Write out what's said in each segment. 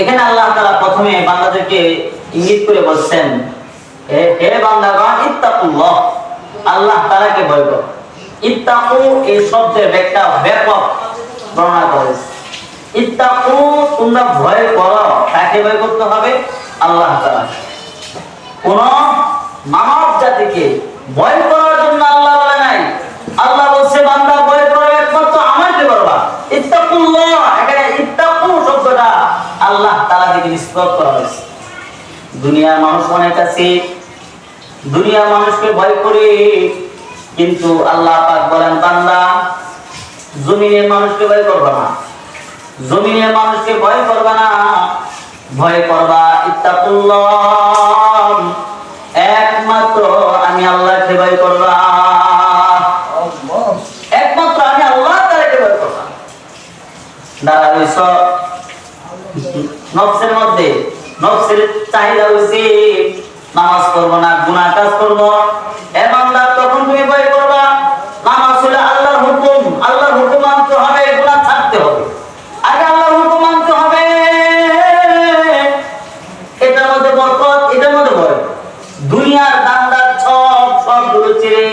এখানে আল্লাহ তাআলা প্রথমে বান্দাদেরকে ইঙ্গিত করে বলছেন আল্লাহ ইত্তাকু, এই শব্দের ব্যাপক ইত্তাকু, তোমরা ভয় করো, কাকে ভয় করতে হবে? আল্লাহ তাআলা কোন মানব জাতিকে ভয় করার জন্য আল্লাহ বলে নাই। আল্লাহ বান্দা একমাত্র ইত্তাকুল্লাহ। এখানে ইত্তাকু শব্দটা আল্লাহ তাআলা থেকে করা হয়েছে। দুনিয়ার মানুষ অনেক আছে, দুনিয়ার মানুষকে ভয় করে, কিন্তু আল্লাহ পাক বলেন, বান্দা, জমিনের মানুষকে ভয় করবা না। জমিনের মানুষকে ভয় করবা না। ভয় করবা ইত্তাকুল্লাহ একমাত্র আমি আল্লাহকে ভয় করবা একমাত্র আমি আল্লাহ তাআলাকে ভয় করবা দাঁড়া রইছ নফসের মধ্যে। নফসের চাহিদা হইছে, নামাজ করব না, গুনাহ কাজ করব। এমানদার তখন তুমি ভয় করবা, নামাজ হলে আল্লাহর হুকুম আল্লাহর হুকুম মানতে হবে, গুনাহ ছাড়তে হবে। আগে আল্লাহর হুকুম মানতে হবে। এটার মধ্যে বরকত, এটার মধ্যে ভয়। দুনিয়ার দান্দার সব সবগুলো ছেড়ে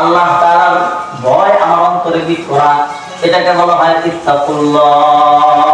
আল্লাহ তাআলার ভয় আমার অন্তরে বিট করা এটাকে বলা হয় ইত্তাকুল্লাহ।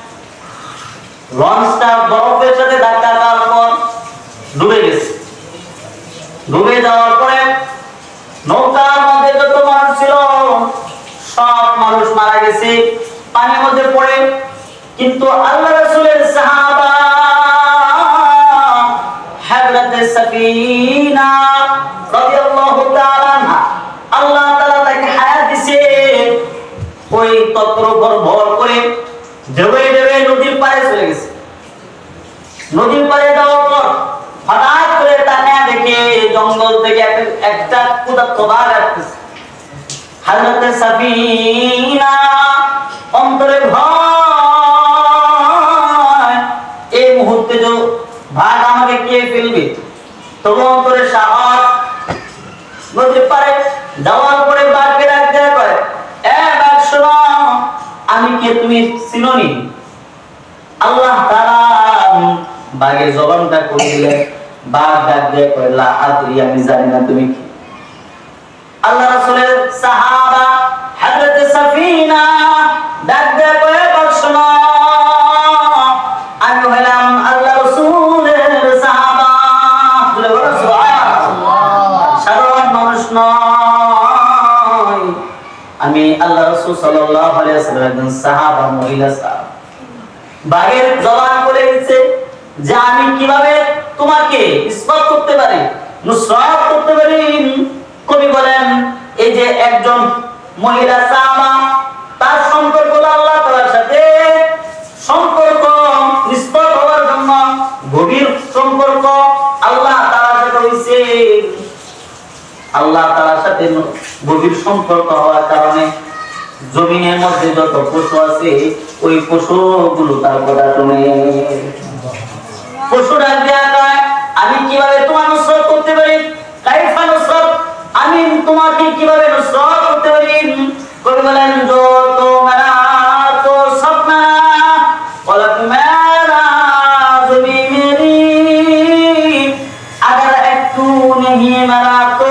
লঞ্চটা বরফের সাথে ধাক্কা খাওয়ার পর ডুবে গেছে। ডুবে যাওয়ার পরে নৌকার মধ্যে যত মানুষ ছিল, সব মানুষ মারা গেছে। পানির মধ্যে পড়ে। কিন্তু আল্লাহ রাসূলের সাহাবা রাদিয়াল্লাহু তাআলা আল্লাহ তাআলা তাকে হায়াত দিয়েছে ওই তত্র ভর করে ঢেউয়ে নদীর পাড়ে চলে গেছে নদীর পাড়ে যাওয়ার পর হঠাৎ করে তাকে দেখে জঙ্গল থেকে একটা- সাফিনা অন্তরে ভয়। এই মুহূর্তে যে ভাগ আমাকে কে ফেলবে? তবু অন্তরে সাহস। নদীর পাড়ে যাওয়ার পরে বাঘকে ডাক দেওয়া করে, এ আমি কে তুমি চিননি? আল্লাহ তাআলা বাঘের জবানটা করে দিলেন বাঘ ডাক দিয়ে কয়, লা আমি জানি না তুমি কি? আল্লাহ রাসূলের সাহাবা হযরত সাফিনা ডাক দিয়ে শোনো। আমি আল্লাহ বলে রাসূল সাল্লাল্লাহু আলাইহি ওয়াসাল্লাম একজন সাহাবা মহিলা সাহাবা বাঘের জবান বলে দিচ্ছে যে আমি কীভাবে তোমাকে ইসবাত করতে পারি, নুসরাত করতে পারি? কবি বলেন, এই যে একজন মহিলা তার সম্পর্ক আল্লাহ তাআলার সাথে সম্পর্ক হওয়ার জন্য গভীর সম্পর্ক আল্লাহ তাআলার সাথে হইছে। আল্লাহ তাআলার সাথে গভীর সম্পর্ক হওয়ার কারণে জমিনের মধ্যে যত পশু আছে, ওই পশুগুলো তার কথা শুনে পশু ডাক দেয়া কয় আমি কিভাবে তোমার নুসরত করতে পারি কাইফা নুসরত আমি তোমাকে কিভাবে নুসরত করতে পারি কবি বলেন जो तो मेरा तो सपना पलक मेरा जुबी मेरी अगर एक तू नहीं मेरा तो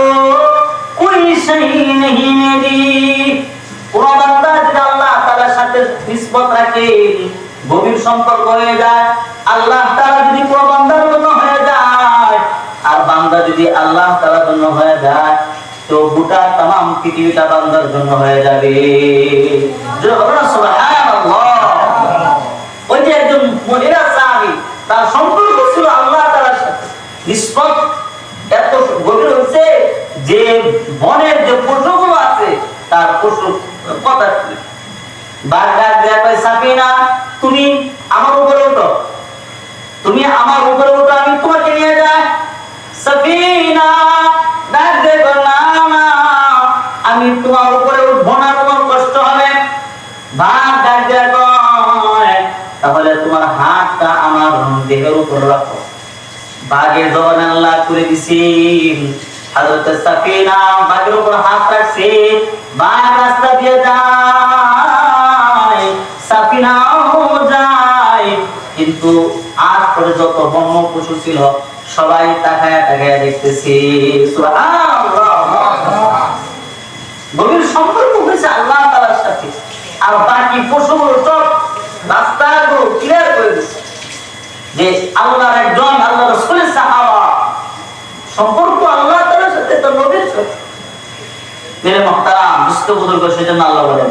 कोई सही नहीं मेरी কোন বান্দা যদি আল্লাহ তাআলার সাথে নিসবত রাখে গভীর সম্পর্ক হয়ে যায়, আল্লাহ তাআলা যদি কোন বান্দার জন্য হয়ে যায়, আর বান্দা যদি আল্লাহ তাআলার জন্য হয়ে যায়, তো গোটা তাম পৃথিবীটা বান্দার জন্য হয়ে যাবে। ওই যে একজন মহিলা সাহাবী, তার সম্পর্ক ছিল আল্লাহ নিসবত এত গভীর হচ্ছে যে বনের যে পশুগুলো আছে, তার পশু কথা বাঘ ডাক কয় সাফিনা তুমি আমার উপরে উঠো। তুমি আমার উপরে উঠো আমি তোমাকে নিয়ে যাই। সাফিনা ডাক দে গো, না আমি তোমার উপরে উঠবো না তোমার কষ্ট হবে। বাঘ ডাক কয় তাহলে তোমার হাতটা আমার দেহের উপর রাখো। বাঘের জবান আল্লাহ করে দিছি। হযরত সাফিনা বাঘের উপর হাত রাখছে। বাঘ রাস্তা দিয়ে যায়। সাফিনাও যায় কিন্তু আজ পরে যত বন্য পশু ছিল, সবাই তাকায়া তাকায়া দেখতেছে। গভীর সম্পর্ক হয়েছে আল্লাহ তাআলার সাথে। আর বাকি পশুগুলো সব ক্লিয়ার করে দিচ্ছে যে আল্লাহর একজন আল্লাহ সম্পর্ক আল্লাহ তাআলার সাথে তো নবীর সাথে। মেরে মুহতারাম বুজুর্গ সেজন্য আল্লাহ বলেন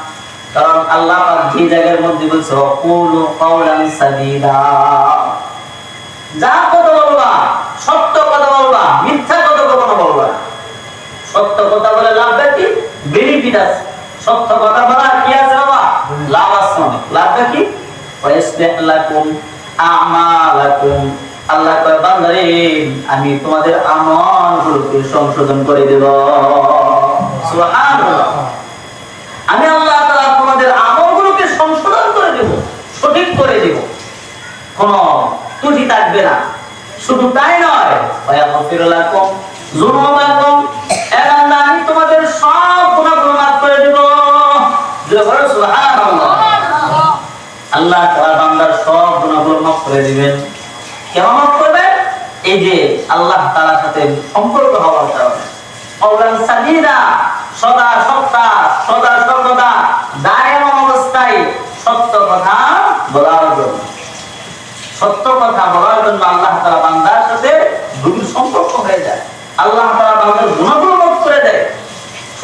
আল্লাহ যে জায়গার মধ্যে বলছে, অকুলু কাওলান সাদীদা। যা কথা বলবা, সত্য কথা বলবা, মিথ্যা কথা কখনো বলবা সত্য কথা বলে লাভ কি? বেনিফিট আছে। সত্য কথা বলা কি আছে বাবা? লাভ আছে অনেক। লাভটা কি? আল্লাহ কয়, বান্দারে, আমি তোমাদের আমলগুলোকে সংশোধন করে দেব। সুবহানাল্লাহ। আমি আল্লাহ সঠিক করে দেব। ত্রুটি থাকবে না। শুধু তাই নয় এই যে আল্লাহ সম্পর্ক হওয়ার কারণে। সদা সত্তা, সদা সর্বদা দায়মান অবস্থায় সত্য কথা বলার জন্য সত্য কথা বলার জন্য আল্লাহ তাআলা বান্দার সাথে গভীর সম্পর্ক হয়ে যায় আল্লাহ তাআলা বান্দার গুনাহগুলো মাফ করে দেয়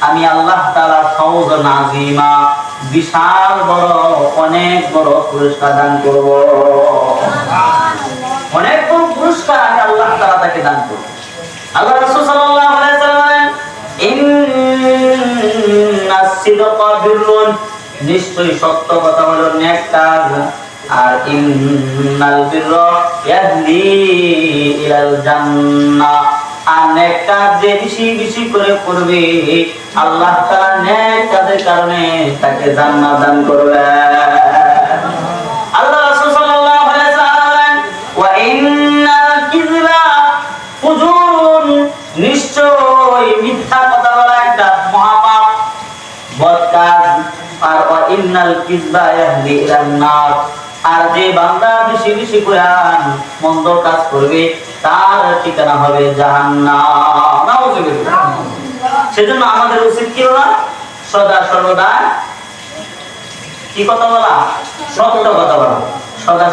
আমি আল্লাহ তাআলা ফওজান আযীমা বিশাল বড় অনেক বড় পুরস্কার দান করব। অনেক বড় পুরস্কার আমি আল্লাহ তাআলা তাকে দান করব। আল্লাহ রাসূল নিশ্চয়ই সত্য কথা হলো নেক কাজ আর ইন্নাল বিররা ইয়াহদি ইলাল জান্নাহ। আর যে বেশি বেশি করে করবে, আল্লাহ তাআলা নেক কাজের কারণে তাকে জান্নাত দান করবে। আল্লাহ রাসূল সাল্লাল্লাহু আলাইহি নিশ্চয় মিথ্যা কথা বলা একটা মহাপাপ বদ কাজ আর ওয়া ইন্নাল কিযবা ইয়াহদি ইলান নার। যে বান্দা বেশি বেশি কোরআন মন্দ কাজ করবে, তার ঠিকানা হবে জাহান্নাম। সেজন্য আমাদের উচিত কি হলো সদা সর্বদা কি কথা বলা? সত্য কথা বলা। সদা